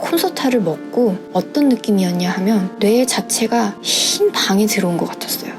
콘서타를 먹고 어떤 느낌이었냐 하면 뇌 자체가 흰 방에 들어온 것 같았어요.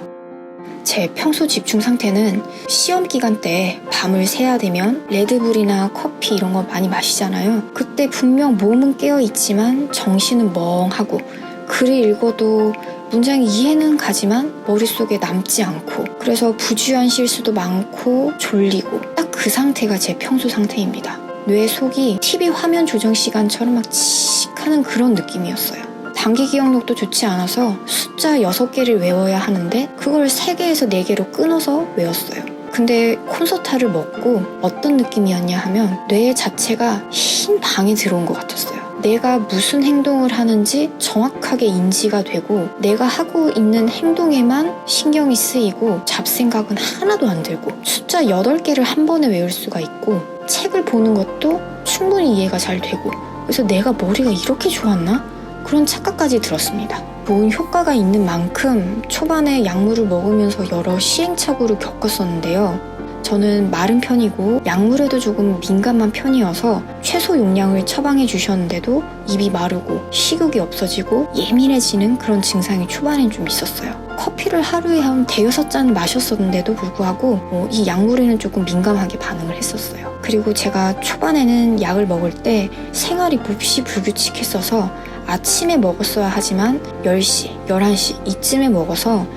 제 평소 집중 상태는 시험 기간 때 밤을 새야 되면 레드불이나 커피 이런 거 많이 마시잖아요. 그때 분명 몸은 깨어 있지만 정신은 멍하고 글을 읽어도 문장이 이해는 가지만 머릿속에 남지 않고 그래서 부주의한 실수도 많고 졸리고 딱 그 상태가 제 평소 상태입니다. 뇌 속이 TV 화면 조정 시간처럼 막 칙하는 그런 느낌이었어요. 단기 기억력도 좋지 않아서 숫자 6개를 외워야 하는데 그걸 3개에서 4개로 끊어서 외웠어요. 근데 콘서타를 먹고 어떤 느낌이었냐 하면 뇌 자체가 흰 방에 들어온 것 같았어요. 내가 무슨 행동을 하는지 정확하게 인지가 되고 내가 하고 있는 행동에만 신경이 쓰이고 잡생각은 하나도 안 들고 숫자 8개를 한 번에 외울 수가 있고 책 을 보는 것도 충분히 이해가 잘 되고 그래서 내가 머리가 이렇게 좋았나? 그런 착각까지 들었습니다. 좋은 효과가 있는 만큼 초반에 약물을 먹으면서 여러 시행착오를 겪었었는데요. 저는 마른 편이고 약물에도 조금 민감한 편이어서 최소 용량을 처방해 주셨는데도 입이 마르고 식욕이 없어지고 예민해지는 그런 증상이 초반엔 좀 있었어요. 커피를 하루에 한 대여섯 잔 마셨었는데도 불구하고 어, 이 약물에는 조금 민감하게 반응을 했었어요. 그리고 제가 초반에는 약을 먹을 때 생활이 몹시 불규칙했어서 아침에 먹었어야 하지만 10시, 11시 이쯤에 먹어서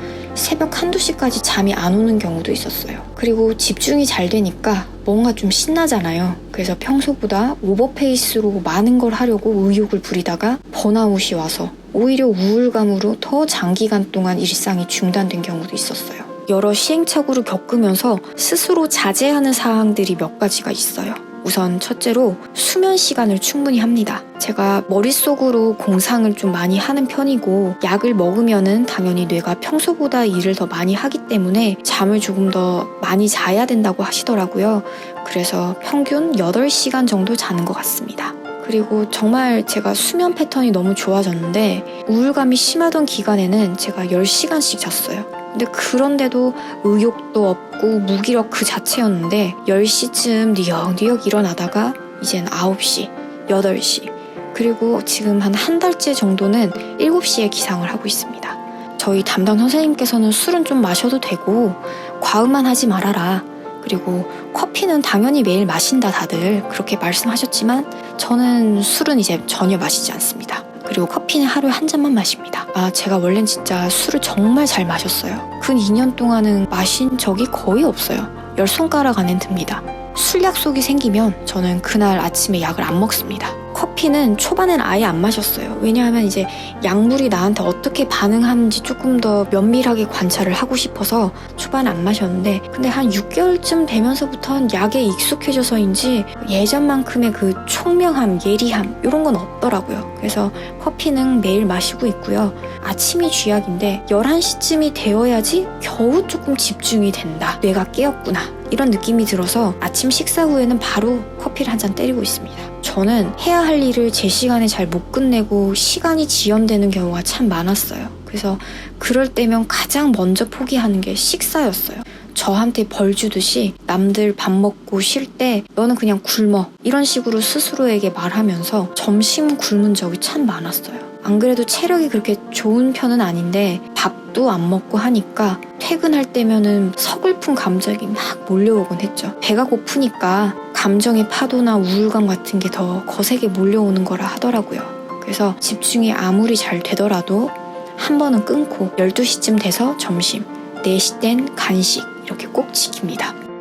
새벽 한두 시까지 잠이 안 오는 경우도 있었어요. 그리고 집중이 잘 되니까 뭔가 좀 신나잖아요. 그래서 평소보다 오버페이스로 많은 걸 하려고 의욕을 부리다가 번아웃이 와서 오히려 우울감으로 더 장기간 동안 일상이 중단된 경우도 있었어요. 여러 시행착오를 겪으면서 스스로 자제하는 사항들이 몇 가지가 있어요. 우선 첫째로 수면 시간을 충분히 합니다. 제가 머릿속으로 공상을 좀 많이 하는 편이고 약을 먹으면은 당연히 뇌가 평소보다 일을 더 많이 하기 때문에 잠을 조금 더 많이 자야 된다고 하시더라고요. 그래서 평균 8시간 정도 자는 것 같습니다. 그리고 정말 제가 수면 패턴이 너무 좋아졌는데 우울감이 심하던 기간에는 제가 10시간씩 잤어요. 근데 그런데도 의욕도 없고 무기력 그 자체였는데 10시쯤 니역니역 일어나다가 이젠 9시, 8시 그리고 지금 한 한 달째 정도는 7시에 기상을 하고 있습니다. 저희 담당 선생님께서는 술은 좀 마셔도 되고 과음만 하지 말아라. 그리고 커피는 당연히 매일 마신다 다들 그렇게 말씀하셨지만 저는 술은 이제 전혀 마시지 않습니다. 그리고 커피는 하루에 한 잔만 마십니다. 아, 제가 원래는 진짜 술을 정말 잘 마셨어요. 근 2년 동안은 마신 적이 거의 없어요. 열 손가락 안엔 듭니다. 술 약속이 생기면 저는 그날 아침에 약을 안 먹습니다. 커피는 초반엔 아예 안 마셨어요. 왜냐하면 이제 약물이 나한테 어떻게 반응하는지 조금 더 면밀하게 관찰을 하고 싶어서 초반에 안 마셨는데 근데 한 6개월쯤 되면서부터는 약에 익숙해져서인지 예전만큼의 그 총명함, 예리함 이런 건 없더라고요. 그래서 커피는 매일 마시고 있고요. 아침이 쥐약인데 11시쯤이 되어야지 겨우 조금 집중이 된다. 뇌가 깨었구나. 이런 느낌이 들어서 아침 식사 후에는 바로 커피를 한 잔 때리고 있습니다. 저는 해야 할 일을 제 시간에 잘 못 끝내고 시간이 지연되는 경우가 참 많았어요. 그래서 그럴 때면 가장 먼저 포기하는 게 식사였어요. 저한테 벌 주듯이 남들 밥 먹고 쉴 때 너는 그냥 굶어 이런 식으로 스스로에게 말하면서 점심 굶은 적이 참 많았어요. 안 그래도 체력이 그렇게 좋은 편은 아닌데 밥도 안 먹고 하니까 퇴근할 때면은 서글픈 감정이 막 몰려오곤 했죠. 배가 고프니까 감정의 파도나 우울감 같은 게 더 거세게 몰려오는 거라 하더라고요. 그래서 집중이 아무리 잘 되더라도 한 번은 끊고 12시쯤 돼서 점심, 4시 땐 간식 이렇게 꼭 지킵니다.